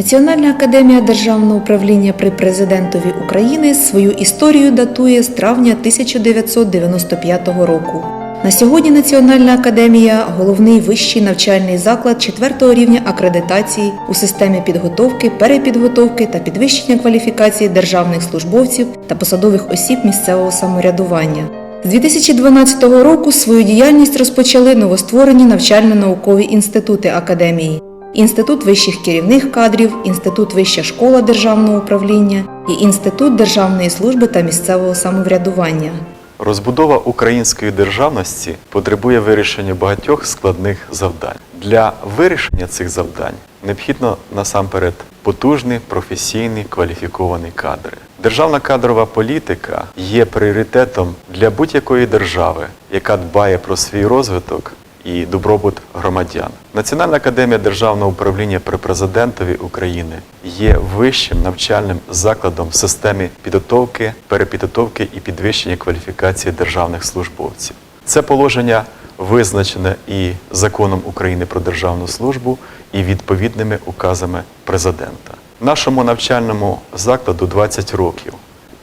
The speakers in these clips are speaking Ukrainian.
Національна академія державного управління при президентові України свою історію датує з травня 1995 року. На сьогодні Національна академія головний вищий навчальний заклад четвертого рівня акредитації у системі підготовки, перепідготовки та підвищення кваліфікації державних службовців та посадових осіб місцевого самоврядування. З 2012 року свою діяльність розпочали новостворені навчально-наукові інститути академії. Інститут вищих керівних кадрів, Інститут Вища школа державного управління і Інститут державної служби та місцевого самоврядування. Розбудова української державності потребує вирішення багатьох складних завдань. Для вирішення цих завдань необхідно насамперед потужні, професійні, кваліфіковані кадри. Державна кадрова політика є пріоритетом для будь-якої держави, яка дбає про свій розвиток і добробут громадян. Національна академія державного управління при президентові України є вищим навчальним закладом в системі підготовки, перепідготовки і підвищення кваліфікації державних службовців. Це положення визначене і законом України про державну службу, і відповідними указами президента. Нашому навчальному закладу 20 років.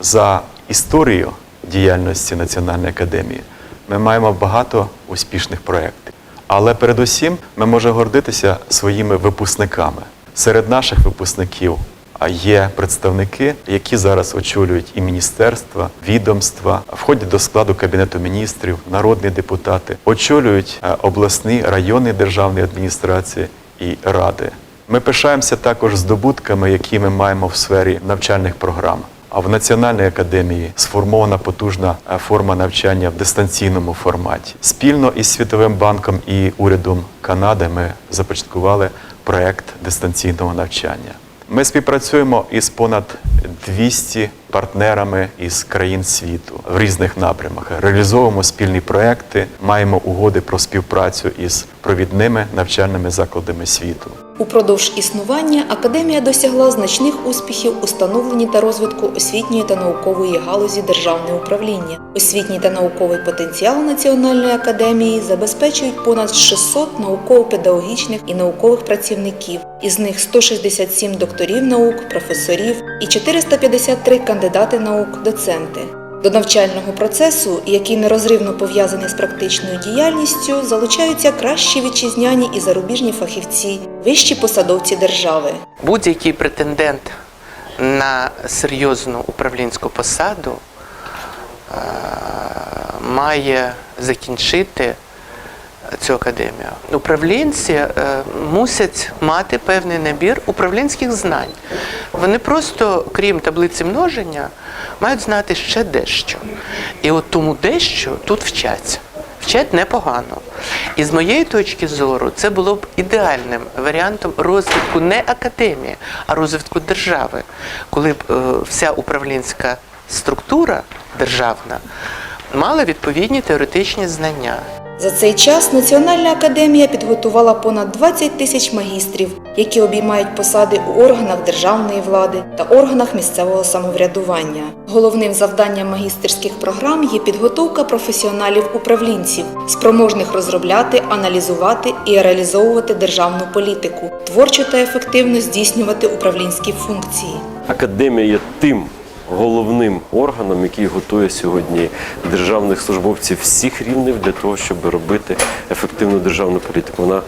За історію діяльності Національної академії ми маємо багато успішних проєктів. Але передусім ми можемо гордитися своїми випускниками. Серед наших випускників є представники, які зараз очолюють і міністерства, відомства, входять до складу Кабінету міністрів, народні депутати, очолюють обласні районні державні адміністрації і ради. Ми пишаємося також здобутками, які ми маємо в сфері навчальних програм. А в Національній академії сформована потужна е, форма навчання в дистанційному форматі. Спільно із Світовим банком і урядом Канади ми започаткували проект дистанційного навчання. Ми співпрацюємо із понад 200 партнерами із країн світу в різних напрямах. Реалізовуємо спільні проекти, маємо угоди про співпрацю із провідними навчальними закладами світу. Упродовж існування академія досягла значних успіхів у становленні та розвитку освітньої та наукової галузі державне управління. Освітній та науковий потенціал Національної академії забезпечують понад 600 науково-педагогічних і наукових працівників, із них 167 докторів наук, професорів і 453 кандидати наук, доценти. До навчального процесу, який нерозривно пов'язаний з практичною діяльністю, залучаються кращі вітчизняні і зарубіжні фахівці, вищі посадовці держави. Будь-який претендент на серйозну управлінську посаду е, має закінчити цю академію. Управлінці е, мусять мати певний набір управлінських знань. Вони просто, крім таблиці множення, мають знати ще дещо. І от тому дещо тут вчаться. Вчать непогано. І з моєї точки зору, це було б ідеальним варіантом розвитку не академії, а розвитку держави, коли б е, вся управлінська структура державна мала відповідні теоретичні знання. За цей час Національна академія підготувала понад 20 тисяч магістрів, які обіймають посади у органах державної влади та органах місцевого самоврядування. Головним завданням магістерських програм є підготовка професіоналів-управлінців, спроможних розробляти, аналізувати і реалізовувати державну політику, творчо та ефективно здійснювати управлінські функції. Академія є тим головним органом, який готує сьогодні державних службовців всіх рівнів для того, щоб робити ефективну державну політику. Вона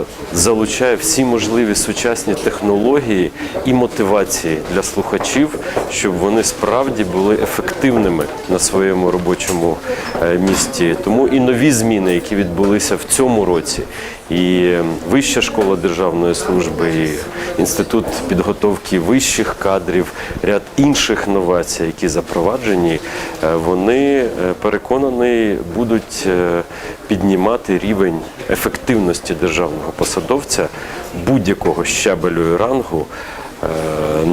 е, залучає всі можливі сучасні технології і мотивації для слухачів, щоб вони справді були ефективними на своєму робочому е, місці. Тому і нові зміни, які відбулися в цьому році, і Вища школа державної служби, і інститут підготовки вищих кадрів, ряд інших новацій, які запроваджені, е, вони е, переконані будуть е, піднімати рівень ефективності державного посадовця будь-якого щабелю і рангу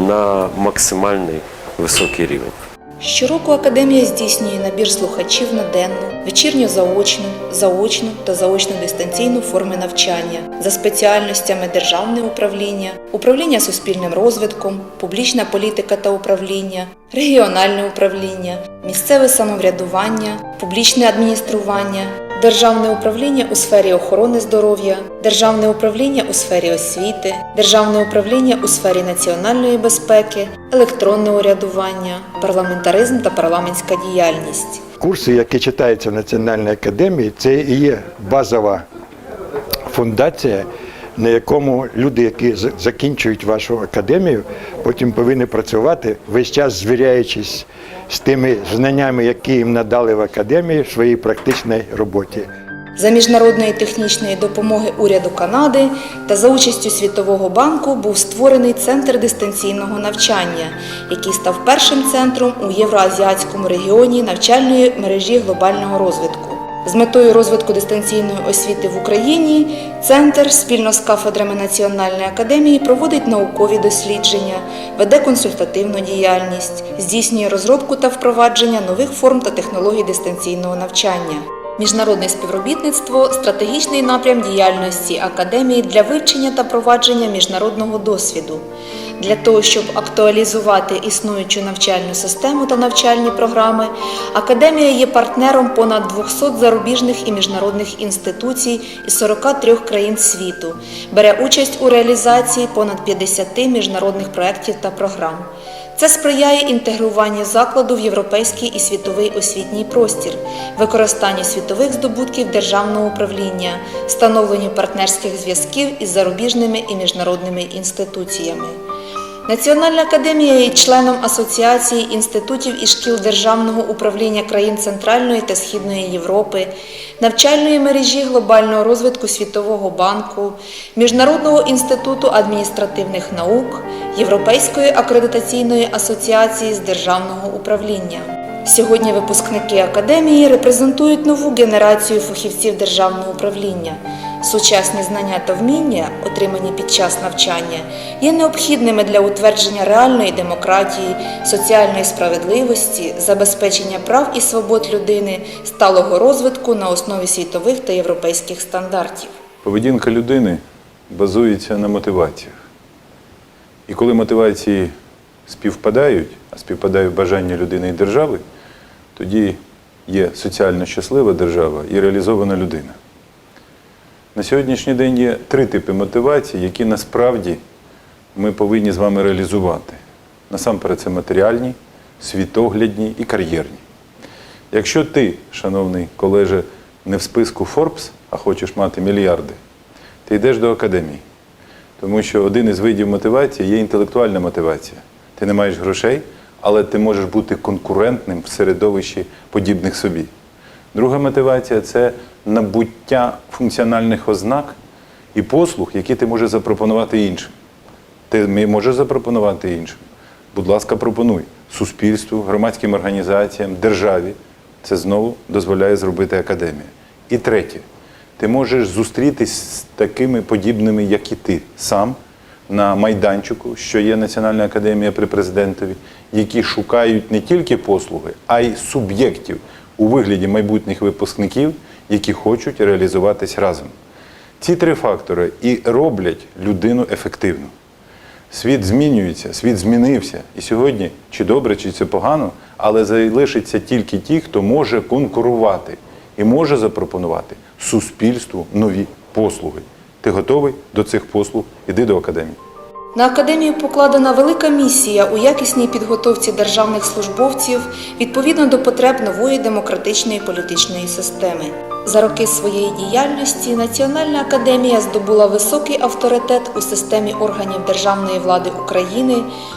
на максимальний високий рівень. Щороку академія здійснює набір слухачів на денну, вечірньо заочну, заочну та заочно-дистанційну форми навчання за спеціальностями державне управління, управління суспільним розвитком, публічна політика та управління, регіональне управління, місцеве самоврядування, публічне адміністрування, Державне управління у сфері охорони здоров'я, Державне управління у сфері освіти, Державне управління у сфері національної безпеки, електронне урядування, парламентаризм та парламентська діяльність. Курси, які читаються в Національній академії, це і є базова фундація, на якому люди, які закінчують вашу академію, потім повинні працювати весь час звіряючись з тими знаннями, які їм надали в академії в своїй практичній роботі. За міжнародної технічної допомоги уряду Канади та за участю Світового банку був створений центр дистанційного навчання, який став першим центром у євроазіатському регіоні навчальної мережі глобального розвитку. З метою розвитку дистанційної освіти в Україні центр спільно з кафедрами Національної академії проводить наукові дослідження, веде консультативну діяльність, здійснює розробку та впровадження нових форм та технологій дистанційного навчання. Міжнародне співробітництво стратегічний напрям діяльності академії для вивчення та провадження міжнародного досвіду. Для того, щоб актуалізувати існуючу навчальну систему та навчальні програми, академія є партнером понад 200 зарубіжних і міжнародних інституцій із 43 країн світу, бере участь у реалізації понад 50 міжнародних проєктів та програм. Це сприяє інтегруванню закладу в європейський і світовий освітній простір, використанню світових здобутків державного управління, встановленню партнерських зв'язків із зарубіжними і міжнародними інституціями. Національна академія є членом Асоціації інститутів і шкіл державного управління країн Центральної та Східної Європи, навчальної мережі глобального розвитку Світового банку, Міжнародного інституту адміністративних наук, Європейської акредитаційної асоціації з державного управління. Сьогодні випускники академії репрезентують нову генерацію фахівців державного управління. Сучасні знання та вміння, отримані під час навчання, є необхідними для утвердження реальної демократії, соціальної справедливості, забезпечення прав і свобод людини, сталого розвитку на основі світових та європейських стандартів. Поведінка людини базується на мотиваціях. І коли мотивації співпадають, а співпадають бажання людини і держави, тоді є соціально щаслива держава і реалізована людина. На сьогоднішній день є три типи мотивацій, які насправді ми повинні з вами реалізувати. Насамперед, це матеріальні, світоглядні і кар'єрні. Якщо ти, шановний колеже, не в списку Forbes, а хочеш мати мільярди, ти йдеш до академії. Тому що один із видів мотивації є інтелектуальна мотивація. Ти не маєш грошей, але ти можеш бути конкурентним в середовищі подібних собі. Друга мотивація це набуття функціональних ознак і послуг, які ти можеш запропонувати іншим. Ти можеш запропонувати іншим. Будь ласка, пропонуй суспільству, громадським організаціям, державі. Це знову дозволяє зробити академія. І третє, ти можеш зустрітись з такими подібними, як і ти сам, на майданчику, що є Національна академія при президентові, які шукають не тільки послуги, а й суб'єктів у вигляді майбутніх випускників, які хочуть реалізуватись разом. Ці три фактори і роблять людину ефективну. Світ змінюється, світ змінився. І сьогодні, чи добре, чи це погано, але залишиться тільки ті, хто може конкурувати і може запропонувати суспільству нові послуги. Ти готовий до цих послуг? Іди до академії. На академію покладена велика місія у якісній підготовці державних службовців відповідно до потреб нової демократичної політичної системи. За роки своєї діяльності Національна академія здобула високий авторитет у системі органів державної влади України,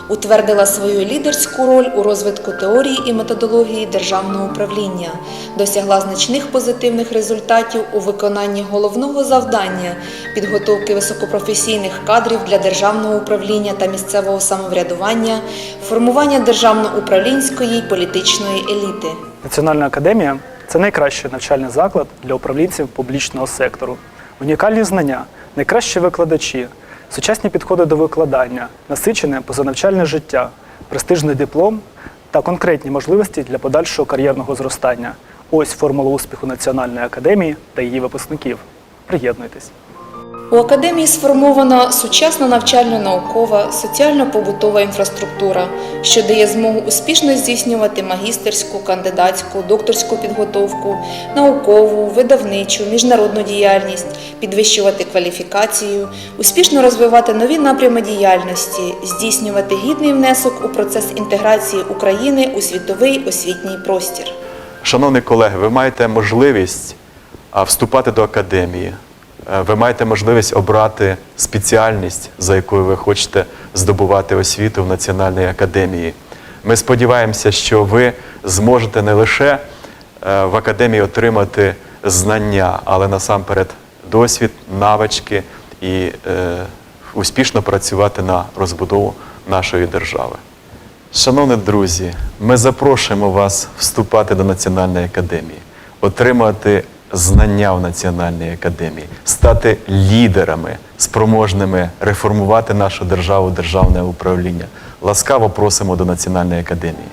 утвердила свою лідерську роль у розвитку теорії і методології державного управління, досягла значних позитивних результатів у виконанні головного завдання підготовки високопрофесійних кадрів для державного управління та місцевого самоврядування, формування державно-управлінської політичної еліти. Національна академія це найкращий навчальний заклад для управлінців публічного сектору. Унікальні знання, найкращі викладачі, сучасні підходи до викладання, насичене позанавчальне життя, престижний диплом та конкретні можливості для подальшого кар'єрного зростання. Ось формула успіху Національної академії та її випускників. Приєднуйтесь! У академії сформована сучасна навчально-наукова, соціально-побутова інфраструктура, що дає змогу успішно здійснювати магістерську, кандидатську, докторську підготовку, наукову, видавничу, міжнародну діяльність, підвищувати кваліфікацію, успішно розвивати нові напрями діяльності, здійснювати гідний внесок у процес інтеграції України у світовий освітній простір. Шановні колеги, ви маєте можливість вступати до академії. Е, Ви маєте можливість обрати спеціальність, за якою ви хочете здобувати освіту в Національній академії. Ми сподіваємося, що ви зможете не лише е, в академії отримати знання, але насамперед досвід, навички і е, успішно працювати на розбудову нашої держави. Шановні друзі, ми запрошуємо вас вступати до Національної академії, отримати знання в Національній академії, стати лідерами, спроможними реформувати нашу державу, державне управління. Ласкаво просимо до Національної академії.